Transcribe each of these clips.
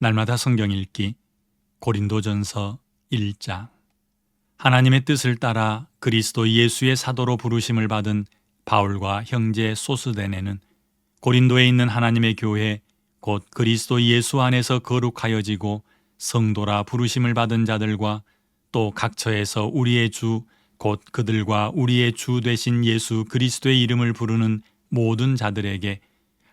날마다 성경 읽기 고린도전서 1장. 하나님의 뜻을 따라 그리스도 예수의 사도로 부르심을 받은 바울과 형제 소스데네는 고린도에 있는 하나님의 교회 곧 그리스도 예수 안에서 거룩하여지고 성도라 부르심을 받은 자들과 또 각처에서 우리의 주 곧 그들과 우리의 주 되신 예수 그리스도의 이름을 부르는 모든 자들에게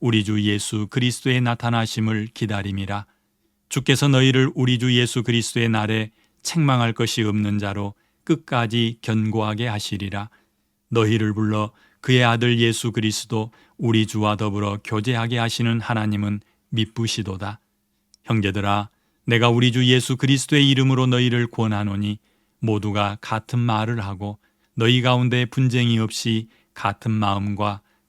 우리 주 예수 그리스도의 나타나심을 기다림이라. 주께서 너희를 우리 주 예수 그리스도의 날에 책망할 것이 없는 자로 끝까지 견고하게 하시리라. 너희를 불러 그의 아들 예수 그리스도 우리 주와 더불어 교제하게 하시는 하나님은 미쁘시도다. 형제들아, 내가 우리 주 예수 그리스도의 이름으로 너희를 권하노니 모두가 같은 말을 하고 너희 가운데 분쟁이 없이 같은 마음과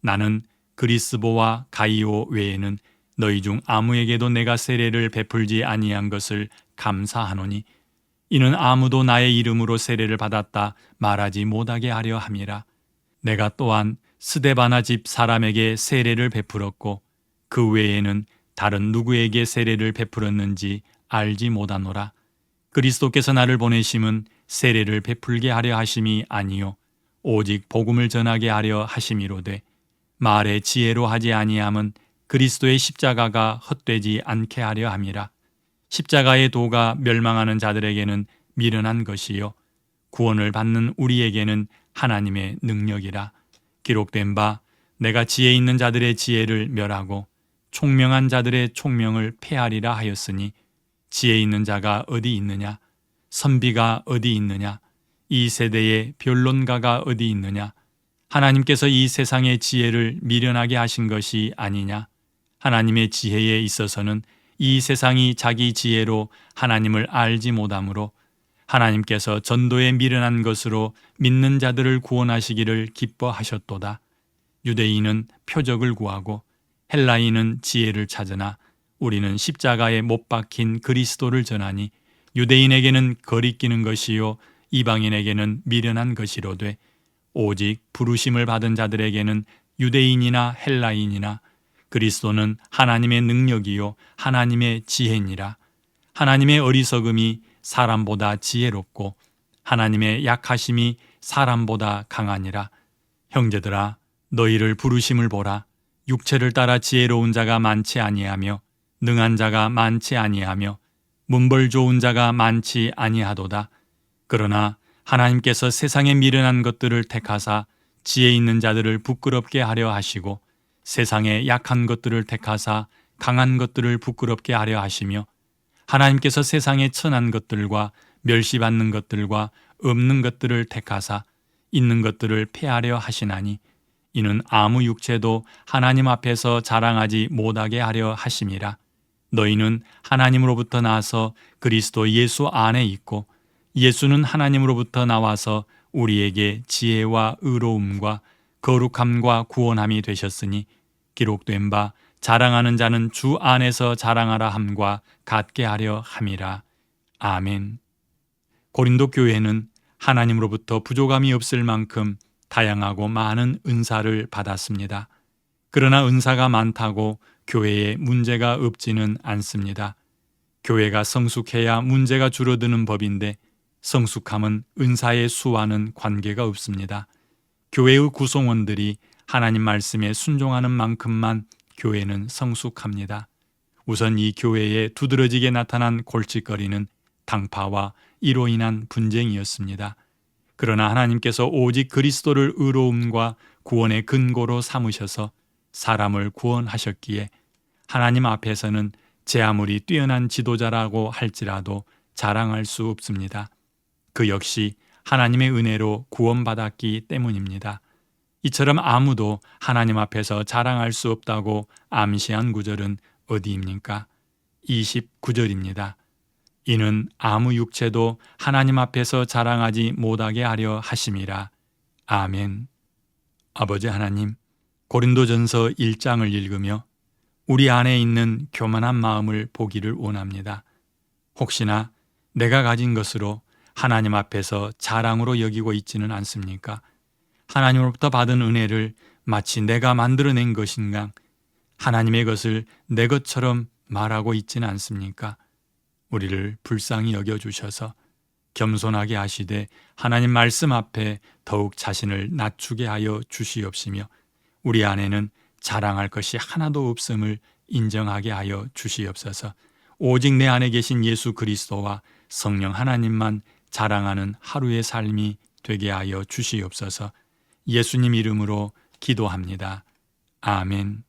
나는 그리스보와 가이오 외에는 너희 중 아무에게도 내가 세례를 베풀지 아니한 것을 감사하노니 이는 아무도 나의 이름으로 세례를 받았다 말하지 못하게 하려 함이라. 내가 또한 스데바나 집 사람에게 세례를 베풀었고 그 외에는 다른 누구에게 세례를 베풀었는지 알지 못하노라. 그리스도께서 나를 보내심은 세례를 베풀게 하려 하심이 아니요 오직 복음을 전하게 하려 하심이로되 말의 지혜로 하지 아니함은 그리스도의 십자가가 헛되지 않게 하려 함이라. 십자가의 도가 멸망하는 자들에게는 미련한 것이요. 구원을 받는 우리에게는 하나님의 능력이라. 기록된 바 내가 지혜 있는 자들의 지혜를 멸하고 총명한 자들의 총명을 폐하리라 하였으니 지혜 있는 자가 어디 있느냐? 선비가 어디 있느냐? 이 세대의 변론가가 어디 있느냐 하나님께서 이 세상의 지혜를 미련하게 하신 것이 아니냐 하나님의 지혜에 있어서는 이 세상이 자기 지혜로 하나님을 알지 못하므로 하나님께서 전도에 미련한 것으로 믿는 자들을 구원하시기를 기뻐하셨도다. 유대인은 표적을 구하고 헬라인은 지혜를 찾으나 우리는 십자가에 못 박힌 그리스도를 전하니 유대인에게는 거리끼는 것이요 이방인에게는 미련한 것이로되 오직 부르심을 받은 자들에게는 유대인이나 헬라인이나 그리스도는 하나님의 능력이요 하나님의 지혜니라. 하나님의 어리석음이 사람보다 지혜롭고 하나님의 약하심이 사람보다 강하니라. 형제들아 너희를 부르심을 보라. 육체를 따라 지혜로운 자가 많지 아니하며 능한 자가 많지 아니하며 문벌 좋은 자가 많지 아니하도다. 그러나 하나님께서 세상에 미련한 것들을 택하사 지혜 있는 자들을 부끄럽게 하려 하시고 세상에 약한 것들을 택하사 강한 것들을 부끄럽게 하려 하시며 하나님께서 세상에 천한 것들과 멸시받는 것들과 없는 것들을 택하사 있는 것들을 폐하려 하시나니 이는 아무 육체도 하나님 앞에서 자랑하지 못하게 하려 하심이라. 너희는 하나님으로부터 나서 그리스도 예수 안에 있고 예수는 하나님으로부터 나와서 우리에게 지혜와 의로움과 거룩함과 구원함이 되셨으니 기록된 바 자랑하는 자는 주 안에서 자랑하라 함과 같게 하려 함이라. 아멘. 고린도 교회는 하나님으로부터 부족함이 없을 만큼 다양하고 많은 은사를 받았습니다. 그러나 은사가 많다고 교회에 문제가 없지는 않습니다. 교회가 성숙해야 문제가 줄어드는 법인데 성숙함은 은사의 수와는 관계가 없습니다. 교회의 구성원들이 하나님 말씀에 순종하는 만큼만 교회는 성숙합니다. 우선 이 교회에 두드러지게 나타난 골칫거리는 당파와 이로 인한 분쟁이었습니다. 그러나 하나님께서 오직 그리스도를 의로움과 구원의 근거로 삼으셔서 사람을 구원하셨기에 하나님 앞에서는 제 아무리 뛰어난 지도자라고 할지라도 자랑할 수 없습니다. 그 역시 하나님의 은혜로 구원받았기 때문입니다. 이처럼 아무도 하나님 앞에서 자랑할 수 없다고 암시한 구절은 어디입니까? 29절입니다. 이는 아무 육체도 하나님 앞에서 자랑하지 못하게 하려 하심이라. 아멘. 아버지 하나님, 고린도전서 1장을 읽으며 우리 안에 있는 교만한 마음을 보기를 원합니다. 혹시나 내가 가진 것으로 하나님 앞에서 자랑으로 여기고 있지는 않습니까? 하나님으로부터 받은 은혜를 마치 내가 만들어낸 것인가? 하나님의 것을 내 것처럼 말하고 있지는 않습니까? 우리를 불쌍히 여겨 주셔서 겸손하게 하시되 하나님 말씀 앞에 더욱 자신을 낮추게 하여 주시옵시며 우리 안에는 자랑할 것이 하나도 없음을 인정하게 하여 주시옵소서. 오직 내 안에 계신 예수 그리스도와 성령 하나님만 자랑하는 하루의 삶이 되게 하여 주시옵소서. 예수님 이름으로 기도합니다. 아멘.